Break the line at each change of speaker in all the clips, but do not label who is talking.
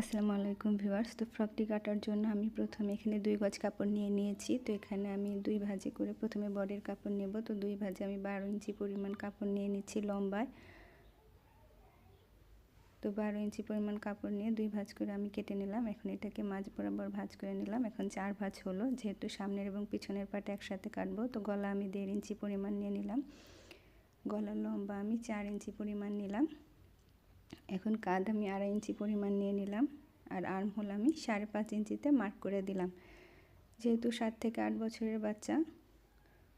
আসসালামু আলাইকুম ভিউয়ার্স। তো ফ্রকটি কাটার জন্য আমি প্রথমে এখানে দুই গজ কাপড় নিয়ে নিয়েছি। তো এখানে আমি দুই ভাজে করে প্রথমে বডির কাপড় নেব। তো দুই ভাজে আমি বারো ইঞ্চি পরিমাণ কাপড় নিয়ে নিচ্ছি লম্বায়। তো বারো ইঞ্চি পরিমাণ কাপড় নিয়ে দুই ভাজ করে আমি কেটে নিলাম। এখন এটাকে মাঝ বরাবর ভাজ করে নিলাম। এখন চার ভাজ হলো। যেহেতু সামনের এবং পিছনের পাটে একসাথে কাটবো, তো গলা আমি দেড় ইঞ্চি পরিমাণ নিয়ে নিলাম। গলার লম্বা আমি চার ইঞ্চি পরিমাণ নিলাম। এখন কাঁধ আমি আড়াই ইঞ্চি পরিমাণ নিয়ে নিলাম আর আর্ম হোল আমি সাড়ে পাঁচ ইঞ্চিতে মার্ক করে দিলাম। যেহেতু সাত থেকে আট বছরের বাচ্চা,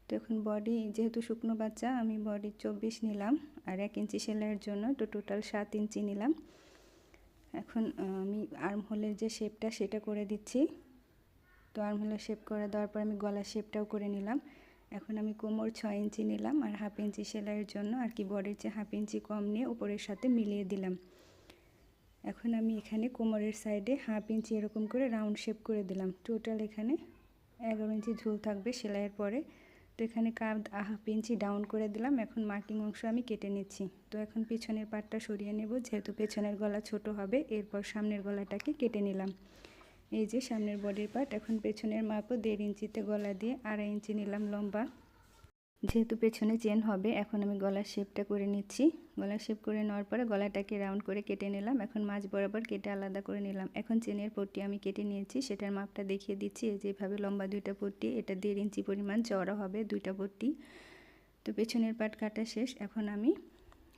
তো এখন বডি যেহেতু শুকনো বাচ্চা, আমি বডি চব্বিশ নিলাম আর এক ইঞ্চি সেলাইয়ের জন্য তো টোটাল সাত ইঞ্চি নিলাম। এখন আমি আর্ম হোলের যে শেপটা সেটা করে দিচ্ছি। তো আর্ম হোলের শেপ করে দেওয়ার পর আমি গলার শেপটাও করে নিলাম। এখন আমি কোমর ছয় ইঞ্চি নিলাম আর হাফ ইঞ্চি সেলাইয়ের জন্য আর কি বডির চেয়ে হাফ ইঞ্চি কম নিয়ে উপরের সাথে মিলিয়ে দিলাম। এখন আমি এখানে কোমরের সাইডে হাফ ইঞ্চি এরকম করে রাউন্ড শেপ করে দিলাম। টোটাল এখানে এগারো ইঞ্চি ঝুল থাকবে সেলাইয়ের পরে। তো এখানে কাপ হাফ ইঞ্চি ডাউন করে দিলাম। এখন মার্কিং অংশ আমি কেটে নিচ্ছি। তো এখন পিছনের পাটটা সরিয়ে নেব। যেহেতু পেছনের গলা ছোট হবে, এরপর সামনের গলাটাকে কেটে নিলাম। এই যে সামনের বডির পার্ট, এখন পেছনের মাপও দেড় ইঞ্চিতে গলা দিয়ে আড়াই ইঞ্চি নিলাম লম্বা। যেহেতু পেছনে চেন হবে, এখন আমি গলার শেপটা করে নিচ্ছি। গলার শেপ করে নেওয়ার পরে গলাটাকে রাউন্ড করে কেটে নিলাম। এখন মাছ বরাবর কেটে আলাদা করে নিলাম। এখন চেনের পট্টি আমি কেটে নিয়েছি, সেটার মাপটা দেখিয়ে দিচ্ছি। এই যেভাবে লম্বা দুইটা পট্টি, এটা দেড় ইঞ্চি পরিমাণ চওড়া হবে দুইটা পট্টি। তো পেছনের পাট কাটা শেষ। এখন আমি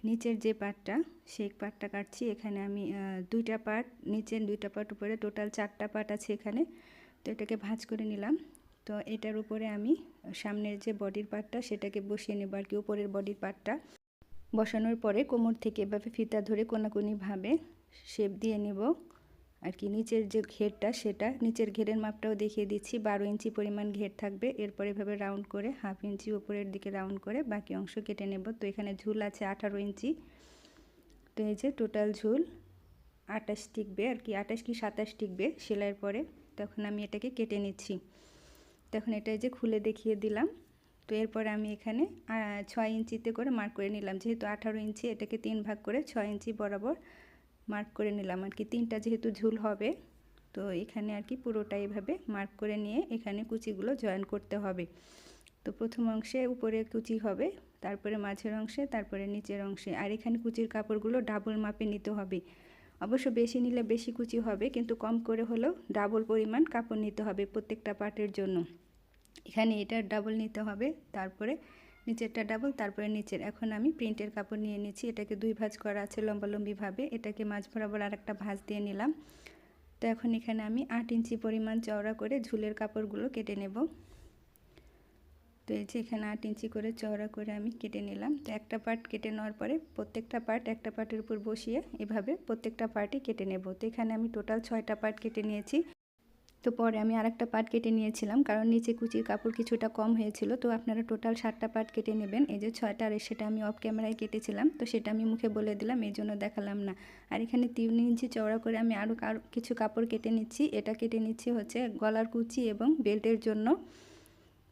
নিচের যে পাটটা, সেই পাটটা কাটছি। এখানে আমি দুইটা পাট, নিচের দুইটা পাট উপরে টোটাল চারটা পাট আছে এখানে। তো এটাকে ভাঁজ করে নিলাম। তো এটার উপরে আমি সামনের যে বডির পার্টটা সেটাকে বসিয়ে নেব আর কি, উপরের বডির পাটটা। বসানোর পরে কোমর থেকে এভাবে ফিতা ধরে কোনাকুনিভাবে শেপ দিয়ে নেব। আর কি, নিচের যে ঘেরটা সেটা, নিচের ঘেরের মাপটাও দেখিয়ে দিচ্ছি, বারো ইঞ্চি পরিমাণ ঘের থাকবে। এরপর এভাবে রাউন্ড করে, হাফ ইঞ্চি উপরের দিকে রাউন্ড করে বাকি অংশ কেটে নেব। তো এখানে ঝুল আছে আঠারো ইঞ্চি। তো এই যে টোটাল ঝুল আটাশ টিকবে আর কি আটাশ কি সাতাশ টিকবে সেলাইয়ের পরে। তখন আমি এটাকে কেটে নিচ্ছি। তখন এটা যে খুলে দেখিয়ে দিলাম। তো এরপরে আমি এখানে ছয় ইঞ্চিতে করে মার্ক করে নিলাম। যেহেতু আঠারো ইঞ্চি, এটাকে তিন ভাগ করে ছয় ইঞ্চি বরাবর মার্ক করে নিলাম। আর কি তিনটা যেহেতু ঝুল হবে, তো এখানে আর কি পুরোটা এভাবে মার্ক করে নিয়ে এখানে কুচিগুলো জয়েন করতে হবে। তো প্রথম অংশে উপরে কুচি হবে, তারপরে মাঝের অংশে, তারপরে নিচের অংশে। আর এখানে কুচির কাপড়গুলো ডাবল মাপে নিতে হবে। অবশ্য বেশি নিলে বেশি কুচি হবে, কিন্তু কম করে হলেও ডাবল পরিমাণ কাপড় নিতে হবে প্রত্যেকটা পার্টের জন্য। এখানে এটা ডাবল নিতে হবে, তারপরে নিচেরটা ডাবল তারপরে নিচের। এখন আমি প্রিন্টের কাপড় নিয়ে নিচ্ছি। এটাকে দুই ভাজ করা আছে লম্বালম্বিভাবে। এটাকে মাঝ বরাবর আর একটা ভাজ দিয়ে নিলাম। তো এখন এখানে আমি আট ইঞ্চি পরিমাণ চওড়া করে ঝুলের কাপড়গুলো কেটে নেব। তো এই যে এখানে আট ইঞ্চি করে চওড়া করে আমি কেটে নিলাম। তো একটা পার্ট কেটে নেওয়ার পরে প্রত্যেকটা পার্ট একটা পার্টের উপর বসিয়ে এভাবে প্রত্যেকটা পার্টই কেটে নেব। তো এখানে আমি টোটাল ছয়টা পার্ট কেটে নিয়েছি। তো পরে আমি আরেকটা পার্ট কেটে নিয়েছিলাম, কারণ নিচে কুচির কাপড় কিছুটা কম হয়েছিল। তো আপনারা টোটাল সাতটা পার্ট কেটে নেবেন। এই যে ছয়টা আর সেটা আমি অফ ক্যামেরায় কেটেছিলাম, তো সেটা আমি মুখে বলে দিলাম, এই জন্য দেখালাম না। আর এখানে তিন ইঞ্চি চওড়া করে আমি আরও কিছু কাপড় কেটে নিচ্ছি। এটা কেটে নিচ্ছি হচ্ছে গলার কুচি এবং বেল্টের জন্য।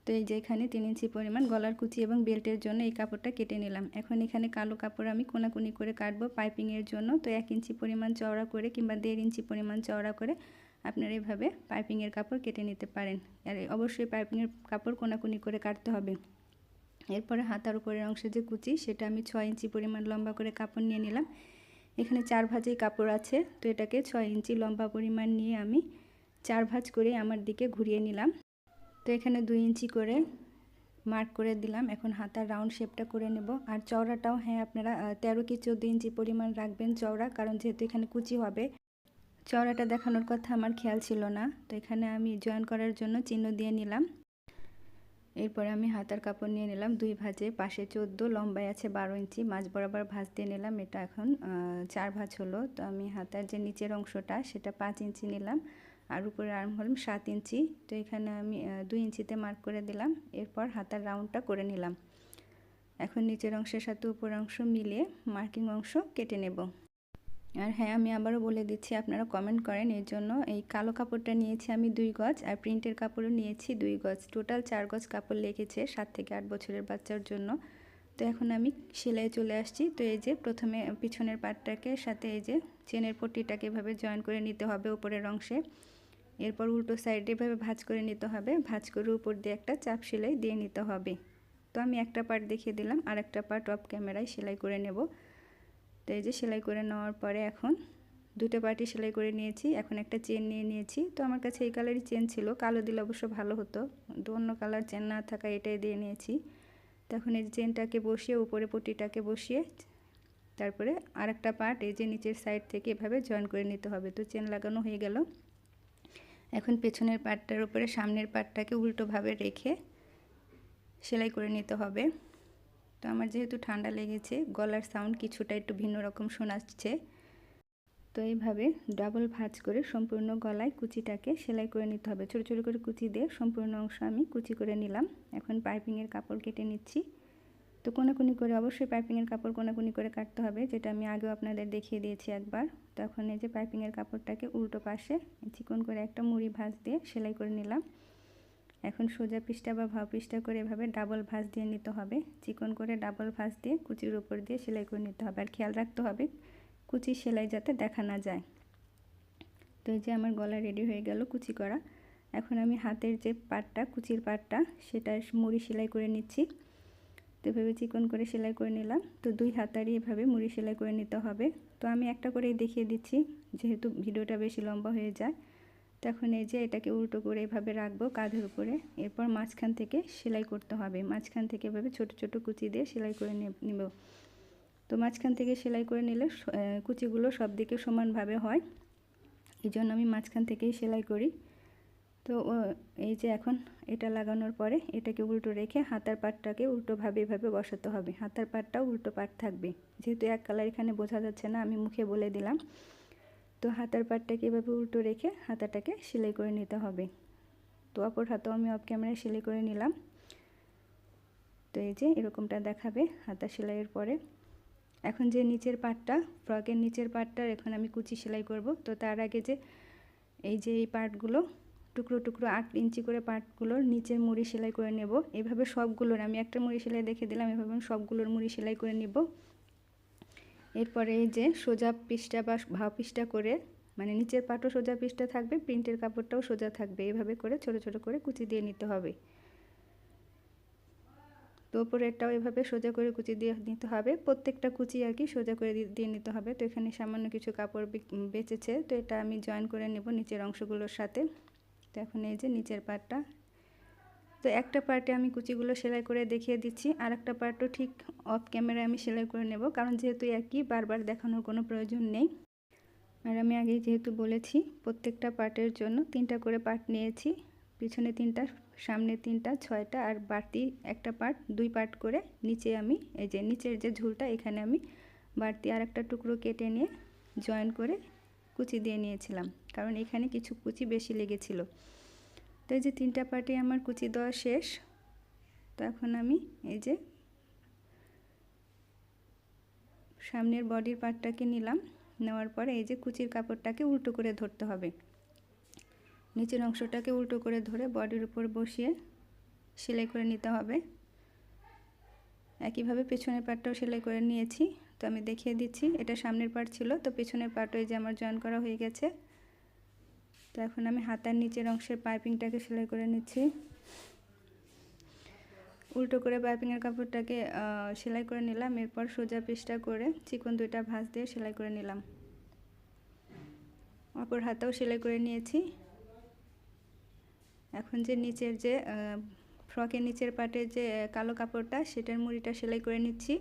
তো এই যে এখানে তিন ইঞ্চি পরিমাণ গলার কুচি এবং বেল্টের জন্য এই কাপড়টা কেটে নিলাম। এখন এখানে কালো কাপড় আমি কোনাকুনি করে কাটবো পাইপিংয়ের জন্য। তো এক ইঞ্চি পরিমাণ চওড়া করে কিংবা দেড় ইঞ্চি পরিমাণ চওড়া করে আপনারা এভাবে পাইপিংয়ের কাপড় কেটে নিতে পারেন। আর অবশ্যই পাইপিংয়ের কাপড় কোনাকুনি করে কাটতে হবে। এরপরে হাতার উপরের অংশে যে কুচি, সেটা আমি ছয় ইঞ্চি পরিমাণ লম্বা করে কাপড় নিয়ে নিলাম। এখানে চার ভাজেই কাপড় আছে, তো এটাকে ছয় ইঞ্চি লম্বা পরিমাণ নিয়ে আমি চার ভাজ করে আমার দিকে ঘুরিয়ে নিলাম। তো এখানে দুই ইঞ্চি করে মার্ক করে দিলাম। এখন হাতার রাউন্ড শেপটা করে নেব। আর চওড়াটাও হ্যাঁ আপনারা তেরো কি চোদ্দ ইঞ্চি পরিমাণ রাখবেন চওড়া, কারণ যেহেতু এখানে কুচি হবে চওড়াটা দেখানোর কথা আমার খেয়াল ছিল না, তো এখানে আমি জয়েন করার জন্য চিহ্ন দিয়ে নিলাম। এরপরে আমি হাতার কাপড় নিয়ে নিলাম দুই ভাজে, পাশে চোদ্দ, লম্বায় আছে বারো ইঞ্চি, মাঝ বরাবর ভাজ দিয়ে নিলাম, এটা এখন চার ভাজ হলো, তো আমি হাতার যে নিচের অংশটা সেটা পাঁচ ইঞ্চি নিলাম, আর উপরে আর্ম হলাম সাত ইঞ্চি, তো এখানে আমি দুই ইঞ্চিতে মার্ক করে দিলাম, এরপর হাতার রাউন্ডটা করে নিলাম। এখন নিচের অংশের সাথে উপর অংশ মিলিয়ে মার্কিং অংশ কেটে নেব। আর হ্যাঁ আমি আবারও বলে দিচ্ছি, আপনারা কমেন্ট করেন, এর জন্য এই কালো কাপড়টা নিয়েছি আমি দুই গজ আর প্রিন্টের কাপড়ও নিয়েছি দুই গজ। টোটাল চার গজ কাপড় লেগেছে সাত থেকে আট বছরের বাচ্চার জন্য। তো এখন আমি সেলাই চলে আসছি। তো এই যে প্রথমে পিছনের পাটটাকে, সাথে এই যে চেনের পট্টিটাকে এভাবে জয়েন করে নিতে হবে উপরের অংশে। এরপর উল্টো সাইডে এভাবে ভাঁজ করে নিতে হবে। ভাঁজ করে উপর দিয়ে একটা চাপ সেলাই দিয়ে নিতে হবে। তো আমি একটা পার্ট দেখিয়ে দিলাম আর একটা পার্ট অফ ক্যামেরায় সেলাই করে নেব। তো এই যে সেলাই করে নেওয়ার পরে এখন দুটো পার্টি সেলাই করে নিয়েছি, এখন একটা চেন নিয়ে নিয়েছি। তো আমার কাছে এই কালারই চেন ছিল, কালো দিলে অবশ্য ভালো হতো অন্য কালার চেন না থাকা এটাই দিয়ে নিয়েছি। তখন এই চেনটাকে বসিয়ে, উপরে পটিটাকে বসিয়ে, তারপরে আরেকটা পার্ট এই যে নিচের সাইড থেকে এভাবে জয়েন করে নিতে হবে। তো চেন লাগানো হয়ে গেল। এখন পেছনের পার্টটার উপরে সামনের পার্টটাকে উল্টোভাবে রেখে সেলাই করে নিতে হবে। তো আমার যেহেতু ঠান্ডা লেগেছে, গলার সাউন্ড কিছুটা একটু ভিন্ন রকম শোনাচ্ছে। তো এইভাবে ডাবল ভাঁজ করে সম্পূর্ণ গলায় কুচিটাকে সেলাই করে নিতে হবে। ছোটো ছোটো করে কুচি দিয়ে সম্পূর্ণ অংশ আমি কুচি করে নিলাম। এখন পাইপিংয়ের কাপড় কেটে নিচ্ছি। তো কোনাকুনি করে অবশ্যই পাইপিংয়ের কাপড় কোনাকুনি করে কাটতে হবে, যেটা আমি আগেও আপনাদের দেখিয়ে দিয়েছি একবার। তখন এই যে পাইপিংয়ের কাপড়টাকে উল্টো পাশে চিকন করে একটা মুড়ি ভাঁজ দিয়ে সেলাই করে নিলাম। এখন সোজা পিসটা বা ভাও পিসটা করে এভাবে ডাবল ভাঁজ দিয়ে নিতে হবে। চিকন করে ডাবল ভাঁজ দিয়ে কুচির উপর দিয়ে সেলাই করে নিতে হবে। আর খেয়াল রাখতে হবে কুচি সেলাই যাতে দেখা না যায়। তো এই যে আমার গলা রেডি হয়ে গেল কুচি করা। এখন আমি হাতের যে পাটটা, কুচির পাটটা, সেটা মুড়ি সেলাই করে নিচ্ছি। তো এভাবে চিকন করে সেলাই করে নিলাম। তো দুই হাতারই এভাবে মুড়ি সেলাই করে নিতে হবে। তো আমি একটা করেই দেখিয়ে দিচ্ছি, যেহেতু ভিডিওটা বেশি লম্বা হয়ে যায়। তখন এই যে এটাকে উল্টো করে এভাবে রাখব কাঁধের উপরে। এরপর মাঝখান থেকে সেলাই করতে হবে। মাঝখান থেকে এভাবে ছোট ছোট কুচি দিয়ে সেলাই করে নেব। তো মাঝখান থেকে সেলাই করে নিলে কুচিগুলো সব দিকে সমানভাবে হয়। এই জন্য আমি মাঝখান থেকেই সেলাই করি। তো এই যে এখন এটা লাগানোর পরে এটাকে উল্টো রেখে হাতার পাটটাকে উল্টোভাবে এভাবে বসাতে হবে। হাতার পাটটাও উল্টো পাট থাকবে। যেহেতু এক কালার এখানে বোঝা যাচ্ছে না, আমি মুখে বলে দিলাম। তো হাতার পাটটাকে এভাবে উল্টো রেখে হাতাটাকে সেলাই করে নিতে হবে? তো অপর হাতাও আমি অফ ক্যামেরায় সেলাই করে নিলাম। তো এই যে এরকমটা দেখাবে হাতা সেলাইয়ের পরে। এখন যে নিচের পাটটা, ফ্রকের নিচের পাটটার এখন আমি কুচি সেলাই করব। তো তার আগে যে এই যে এই পাটগুলো, টুকরো টুকরো আট ইঞ্চি করে পাটগুলোর নিচের মুড়ি সেলাই করে নেব। এভাবে সবগুলোর, আমি একটা মুড়ি সেলাই দেখে দিলাম, এভাবে আমি সবগুলোর মুড়ি সেলাই করে নিব। এরপরে এই যে সোজা পিসটা বা ভাও পিসটা করে মানে নিচের পাটও সোজা পিসটা থাকবে, প্রিন্টের কাপড়টাও সোজা থাকবে। এভাবে করে ছোট ছোট করে কুচি দিয়ে নিতে হবে। তো ওপরেরটাও এভাবে সোজা করে কুচি দিয়ে নিতে হবে। প্রত্যেকটা কুচি আর কি সোজা করে দিয়ে নিতে হবে। তো এখানে সামান্য কিছু কাপড় বেঁচেছে। তো এটা আমি জয়েন করে নেব নিচের অংশগুলোর সাথে। তো এখন এই যে নিচের পার্টটা তো একটা পার্টে আমি কুচিগুলো সেলাই করে দেখিয়ে দিচ্ছি, আর একটা পার্টও ঠিক অফ ক্যামেরায় আমি সেলাই করে নেব, কারণ যেহেতু একই, বারবার দেখানোর কোনো প্রয়োজন নেই। আর আমি আগে যেহেতু বলেছি, প্রত্যেকটা পার্টের জন্য তিনটা করে পার্ট নিয়েছি, পিছনে তিনটা, সামনে তিনটা, ছয়টা, আর বাড়তি একটা পার্ট, দুই পার্ট করে নিচে আমি, এই যে নিচের যে ঝুলটা, এখানে আমি বাড়তি আর একটা টুকরো কেটে নিয়ে জয়েন করে কুচি দিয়ে নিয়েছিলাম, কারণ এখানে কিছু কুচি বেশি লেগেছিল। তো এই যে তিনটা পার্টি আমার কুচি দেওয়া শেষ। তো এখন আমি এই যে সামনের বডির পার্টটাকে নিলাম। নেওয়ার পরে এই যে কুচির কাপড়টাকে উল্টো করে ধরতে হবে। নিচের অংশটাকে উল্টো করে ধরে বডির উপর বসিয়ে সেলাই করে নিতে হবে। একইভাবে পেছনের পার্টটাও সেলাই করে নিয়েছি। তো আমি দেখিয়ে দিচ্ছি, এটা সামনের পার্ট ছিল। তো পেছনের পার্ট ওই যে আমার জয়েন করা হয়ে গেছে। তো এখন আমি হাতার নিচের অংশের পাইপিংটাকে সেলাই করে নিচ্ছি। উল্টো করে পাইপিংয়ের কাপড়টাকে সেলাই করে নিলাম। এরপর সোজা পিসটা করে চিকন দুইটা ভাঁজ দিয়ে সেলাই করে নিলাম। অপর হাতাও সেলাই করে নিয়েছি। এখন যে নিচের যে ফ্রকের নিচের পাটের যে কালো কাপড়টা, সেটার মুড়িটা সেলাই করে নিচ্ছি।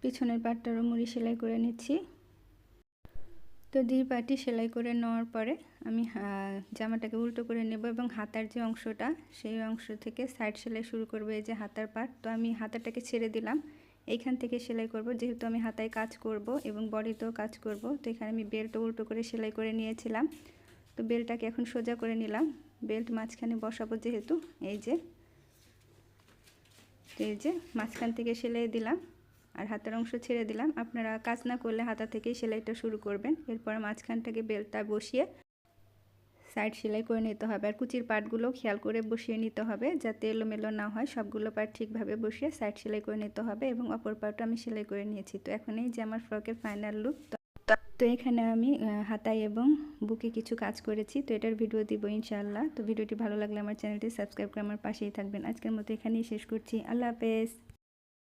পিছনের পাটটারও মুড়ি সেলাই করে নিচ্ছি। তো দুই পাটি সেলাই করে নেওয়ার পরে আমি জামাটাকে উল্টো করে নেব এবং হাতার যে অংশটা, সেই অংশ থেকে সাইড সেলাই শুরু করব, এই যে হাতার পাট তো আমি হাতাটাকে ছেড়ে দিলাম। এইখান থেকে সেলাই করব, যেহেতু আমি হাতায় কাজ করব এবং বডিতেও কাজ করব, তো এখানে আমি বেল্ট উল্টো করে সেলাই করে নিয়েছিলাম। তো বেলটাকে এখন সোজা করে নিলাম। বেল্ট মাঝখানে বসাবো যেহেতু, এই যে এই যে মাঝখান থেকে সেলাই দিলাম। আর হাতের অংশ ছেড়ে দিলাম। আপনারা কাজ না করলে হাতা থেকেই সেলাইটা শুরু করবেন। এরপর মাঝখানটাকে বেলটা বসিয়ে সাইড সেলাই করে নিতে হবে। আর কুচির পাটগুলো খেয়াল করে বসিয়ে নিতে হবে যাতে এলোমেলো না হয়। সবগুলো পাট ঠিকভাবে বসিয়ে সাইড সেলাই করে নিতে হবে এবং অপর পাটও আমি সেলাই করে নিয়েছি। তো এখন এই যে আমার ফ্রকের ফাইনাল লুক, তো এখানে আমি হাতায় এবং বুকে কিছু কাজ করেছি। তো এটার ভিডিও দিব ইনশাআল্লাহ। তো ভিডিওটি ভালো লাগলে আমার চ্যানেলটি সাবস্ক্রাইব করে আমার পাশেই থাকবেন। আজকের মতো এখানেই শেষ করছি। আল্লাহ হাফেজ।